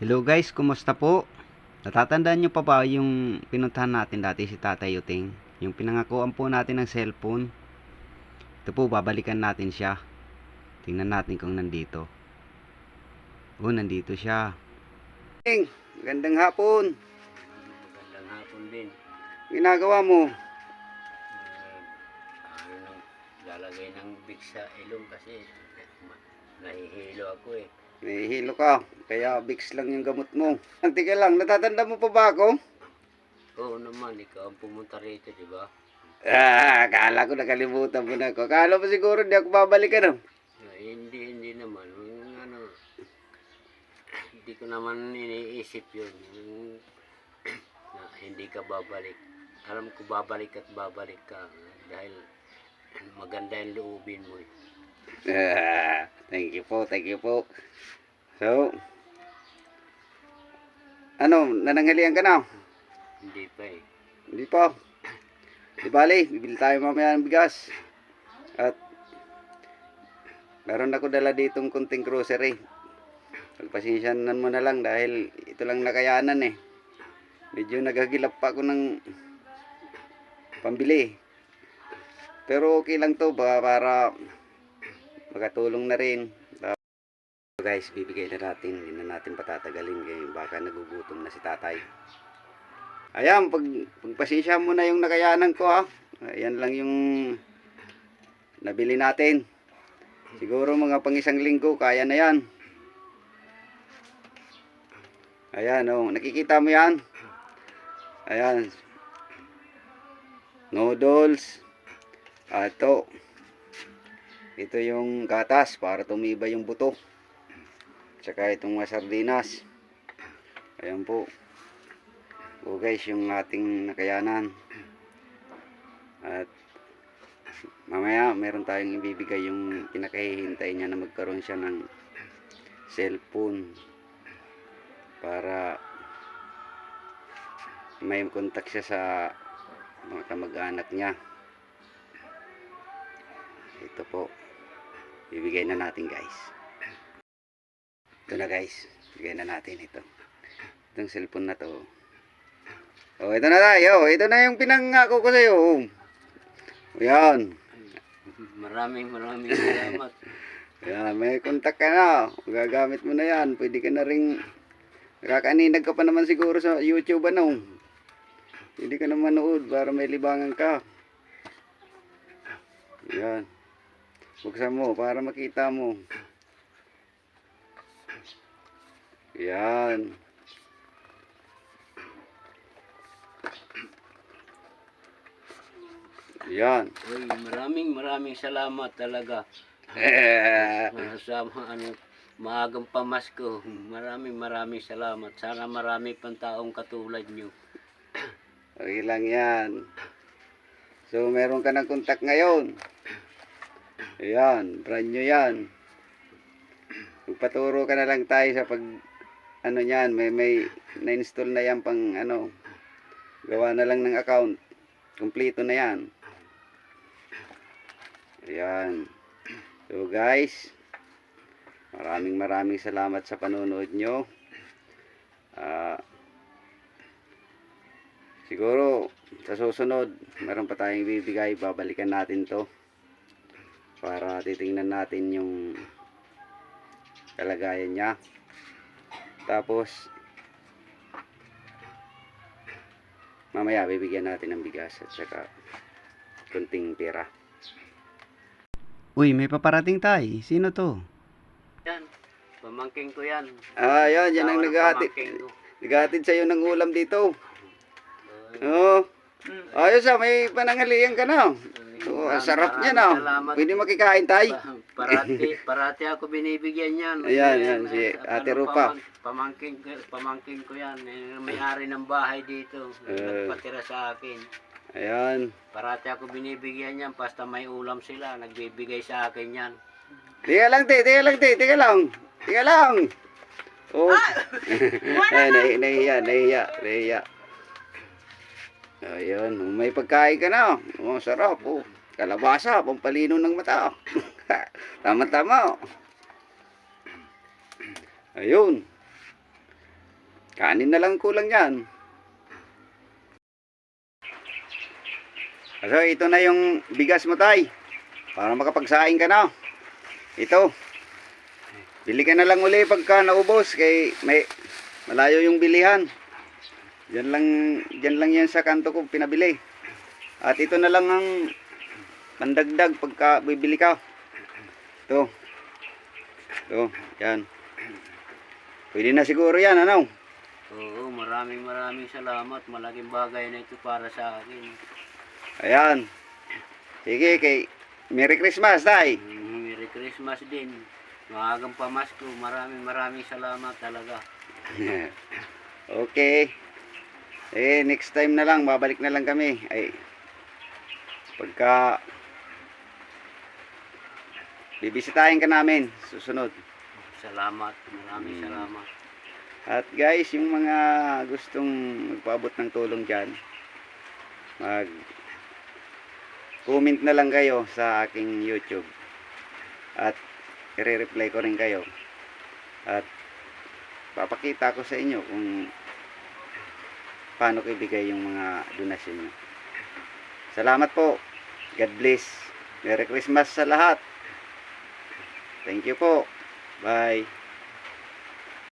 Hello guys, kumusta po? Natatandaan nyo pa ba yung pinuntahan natin dati si Tatay Uting? Yung pinangakuan po natin ng cellphone. Ito po, babalikan natin siya. Tingnan natin kung nandito. Oh, nandito siya. Gandang hapon. Magandang hapon din. Ginagawa mo? Eh, nang lalagay ng big sa ilong kasi ma- nahihilo ako eh. Nahihilo ka. Kaya Vicks lang yung gamot mo. Ang tika lang, natatanda mo pa ba ako? Oo naman, ikaw ang pumunta rito, di ba? Ah, akala ko nakalimutan mo na ako. Akala mo siguro hindi ako babalikan. Oh. Eh, hindi, hindi naman. Yung ano, hindi ko naman iniisip yun. Yung, na hindi ka babalik. Alam ko babalik at babalik ka. Dahil maganda yung loobin mo eh. Thank you po, thank you po. So, ano, nananghalian ka na? Hindi pa eh. Hindi pa. Di bali, bibili tayo mamaya ng bigas. At, meron ako dala ditong kunting grocery. Pagpasensyanan mo na lang dahil ito lang nakayanan eh. Medyo nagagilap pa ako ng pambili. Pero okay lang to ba para makatulong na rin. So guys, bibigay na natin. Hindi na natin patatagalin kaya baka nagugutom na si tatay. Ayan, pag, pagpasensya mo na yung nakayanan ko ha. Ayan lang yung nabili natin. Siguro mga pang isang linggo, kaya na yan. Ayan, oh, nakikita mo yan? Ayan. Noodles. Ah, ito. Yung gatas para tumibay yung buto. Tsaka itong mga sardinas. Ayan po. O guys, yung ating nakayanan. At mamaya meron tayong ibibigay yung pinakahihintay niya na magkaroon siya ng cellphone para may contact siya sa mga kamag-anak niya. Ito po. Bibigay na natin guys. Ito na guys. Bigay na natin ito. Itong cellphone na to. Oh, ito na tayo. Ito na yung pinangako ko sa'yo. Oh. Yan. Maraming maraming salamat. Yan, may contact ka na. Gagamit mo na yan. Pwede ka na rin... Nakakaninag ka pa naman siguro sa YouTube ano. Pwede ka na manood para may libangan ka. Yan. Buksan mo para makita mo. Yan. Yan. Uy, maraming maraming salamat talaga. Eh, Sa mga ano, maagang pamasko. Maraming maraming salamat. Sana marami pang taong katulad nyo. Okay lang yan. So, meron ka ng contact ngayon. Ayan, brand new yan. Magpaturo ka na lang tayo sa pag, ano yan, may, may na-install na yan pang, ano, gawa na lang ng account. Kompleto na yan. Ayan. So, guys, maraming maraming salamat sa panonood nyo. Ah, Siguro, sa susunod, meron pa tayong bibigay. Babalikan natin to. Para titingnan natin yung kalagayan niya. Tapos, mamaya bibigyan natin ng bigas at saka kunting pera. Uy, may paparating tay. Sino to? Yan, pamangking ko yan. Ah, yan. Yan ang naghahatid. Naghahatid sa'yo ng ulam dito. Uh, Oo. Ayos ah, may panangalian ka na. Oh, ang sarap niya na. Salamat. Pwede makikain tay. Pa- parati, parati ako binibigyan yan. Ayan, yan, si ano, Ate Rupa. pamang- Pamangking, ko- pamangking ko yan. May-ari ng bahay dito. Eh. Nagpatira sa akin. Ayan. Parati ako binibigyan yan. Basta may ulam sila. Nagbibigay sa akin yan. Tiga lang, te. Tiga lang, te. Tiga lang. Tiga lang. Oh. Ay, nahi, nahiya, nahiya, nahiya. Ayan, may pagkain ka na. Oh, sarap, oh. Kalabasa, pampalino ng mata. Tama-tama. oh. Ayun. Kanin na lang kulang yan. So, ito na yung bigas mo, tay. Para makapagsaing ka na. Ito. Bili ka na lang uli pagka naubos. Kay may malayo yung bilihan. Diyan lang, diyan lang yan sa kanto ko pinabili. At ito na lang ang pandagdag pagka bibili ka. Ito. Ito. Yan. Pwede na siguro yan, ano? Oo, maraming maraming salamat. Malaking bagay na ito para sa akin. Ayan. Sige, kay Merry Christmas, tay. Mm, Merry Christmas din. Maagang pamasko. Maraming maraming salamat talaga. okay. Eh, next time na lang, babalik na lang kami. Ay, pagka bibisitahin ka namin, susunod. Salamat. Maraming Mm. salamat. At guys, yung mga gustong magpaabot ng tulong dyan, mag comment na lang kayo sa aking YouTube. At i-reply ko rin kayo. At papakita ko sa inyo kung paano ko ibigay yung mga donasyon nyo. Salamat po. God bless. Merry Christmas sa lahat. Thank you po. Bye.